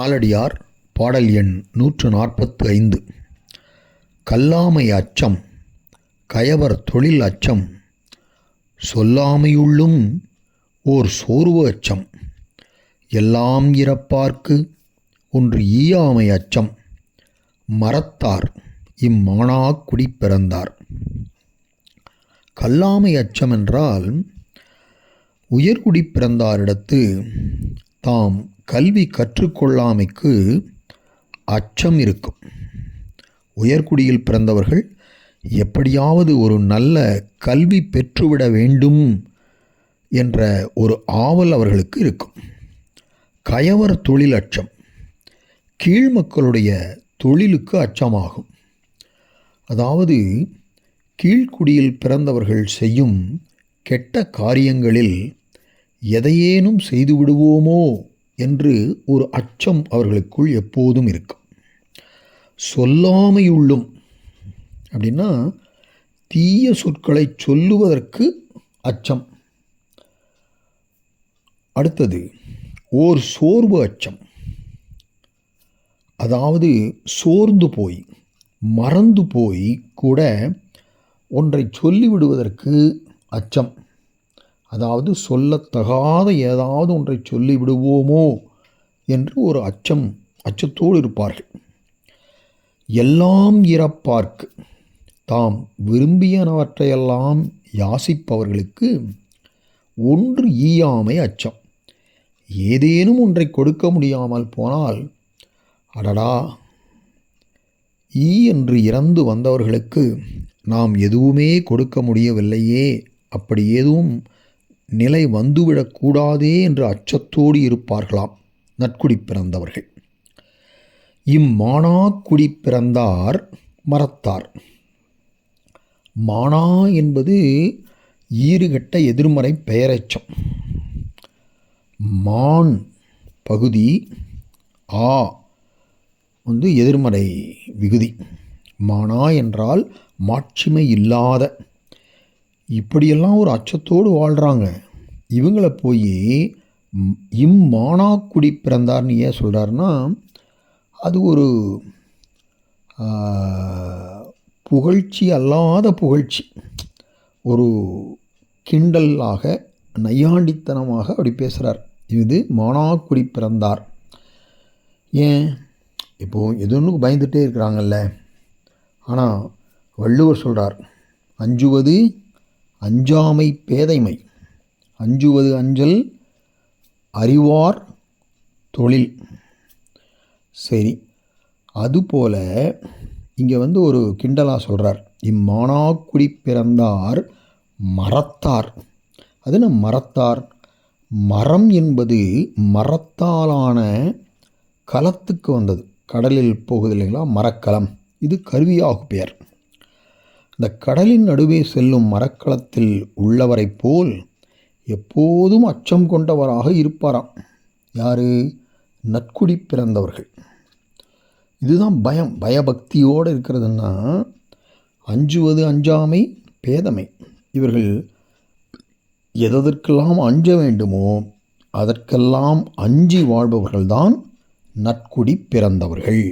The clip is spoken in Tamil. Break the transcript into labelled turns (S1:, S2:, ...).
S1: காலடியார் பாடல் எண் நூற்று நாற்பத்து ஐந்து கல்லாமை அச்சம் கயவர் தொழில் அச்சம் சொல்லாமையுள்ளும் ஓர் சோர்வு அச்சம் எல்லாம் இறப்பார்க்கு ஒன்று ஈயாமை அச்சம் மறத்தார் இம்மானா குடி பிறந்தார் கல்லாமை அச்சம் என்றால் உயர்குடி பிறந்தாரிடத்து தாம் கல்வி கற்றுக்கொள்ளாமைக்கு அச்சம் இருக்கும் உயர்குடியில் பிறந்தவர்கள் எப்படியாவது ஒரு நல்ல கல்வி பெற்றுவிட வேண்டும் என்ற ஒரு ஆவல் அவர்களுக்கு இருக்கும் கயவர் தொழில் அச்சம் கீழ் மக்களுடைய தொழிலுக்கு அச்சமாகும் அதாவது கீழ்குடியில் பிறந்தவர்கள் செய்யும் கெட்ட காரியங்களில் எதையேனும் செய்து விடுவோமோ என்று ஒரு அச்சம் அவர்களுக்குள் எப்போதும் இருக்கும் சொல்லாமையுள்ளும் அப்படின்னா தீய சொற்களை சொல்லுவதற்கு அச்சம் அடுத்தது ஓர் சோர்வு அச்சம் அதாவது சோர்ந்து போய் மறந்து போய் கூட ஒன்றை சொல்லிவிடுவதற்கு அச்சம் அதாவது சொல்லத்தகாத ஏதாவது ஒன்றை சொல்லிவிடுவோமோ என்று ஒரு அச்சம் அச்சத்தோடு இருப்பார்கள் எல்லாம் இறப்பார்க்கு தாம் விரும்பியனவற்றையெல்லாம் யாசிப்பவர்களுக்கு ஒன்று ஈயாமை அச்சம் ஏதேனும் ஒன்றை கொடுக்க முடியாமல் போனால் அடடா ஈ என்று இறந்து வந்தவர்களுக்கு நாம் எதுவுமே கொடுக்க முடியவில்லையே அப்படி ஏதும் நிலை வந்துவிடக்கூடாதே என்ற அச்சத்தோடு இருப்பார்களாம் நற்குடி பிறந்தவர்கள் இம்மானா குடி பிறந்தார் மறத்தார் மானா என்பது ஈறுகட்ட எதிர்மறை பெயரச்சம் மான் பகுதி ஆ வந்து எதிர்மறை விகுதி மானா என்றால் மாட்சிமை இல்லாத இப்படியெல்லாம் ஒரு அச்சத்தோடு வாழ்கிறாங்க இவங்களை போய் இம்மானாக்குடி பிறந்தார்னு ஏன் சொல்கிறாருன்னா அது ஒரு புகழ்ச்சி அல்லாத புகழ்ச்சி ஒரு கிண்டலாக நையாண்டித்தனமாக அப்படி பேசுகிறார் இது மானாக்குடி பிறந்தார் ஏன் இப்போது எது ஒன்று பயந்துகிட்டே இருக்கிறாங்கல்ல ஆனால் வள்ளுவர் சொல்கிறார் அஞ்சுவது அஞ்சாமை பேதைமை அஞ்சுவது அஞ்சல் அறிவார் தொழில் சரி அதுபோல் இங்கே வந்து ஒரு கிண்டலாக சொல்கிறார் இம்மானாக்குடி பிறந்தார் மரத்தார் அது என்ன மரத்தார் மரம் என்பது மரத்தாலான களத்துக்கு வந்தது கடலில் போகுது இல்லைங்களா மரக்கலம் இது கருவியாகும் பெயர் அந்த கடலின் நடுவே செல்லும் மரக்களத்தில் உள்ளவரைப் போல் எப்போதும் அச்சம் கொண்டவராக இருப்பாராம் யார் நற்குடி பிறந்தவர்கள் இதுதான் பயம் பயபக்தியோடு இருக்கிறதுன்னா அஞ்சுவது அஞ்சாமை பேதமை இவர்கள் எதற்கெல்லாம் அஞ்ச வேண்டுமோ அதற்கெல்லாம் அஞ்சி வாழ்பவர்கள்தான் நற்குடி பிறந்தவர்கள்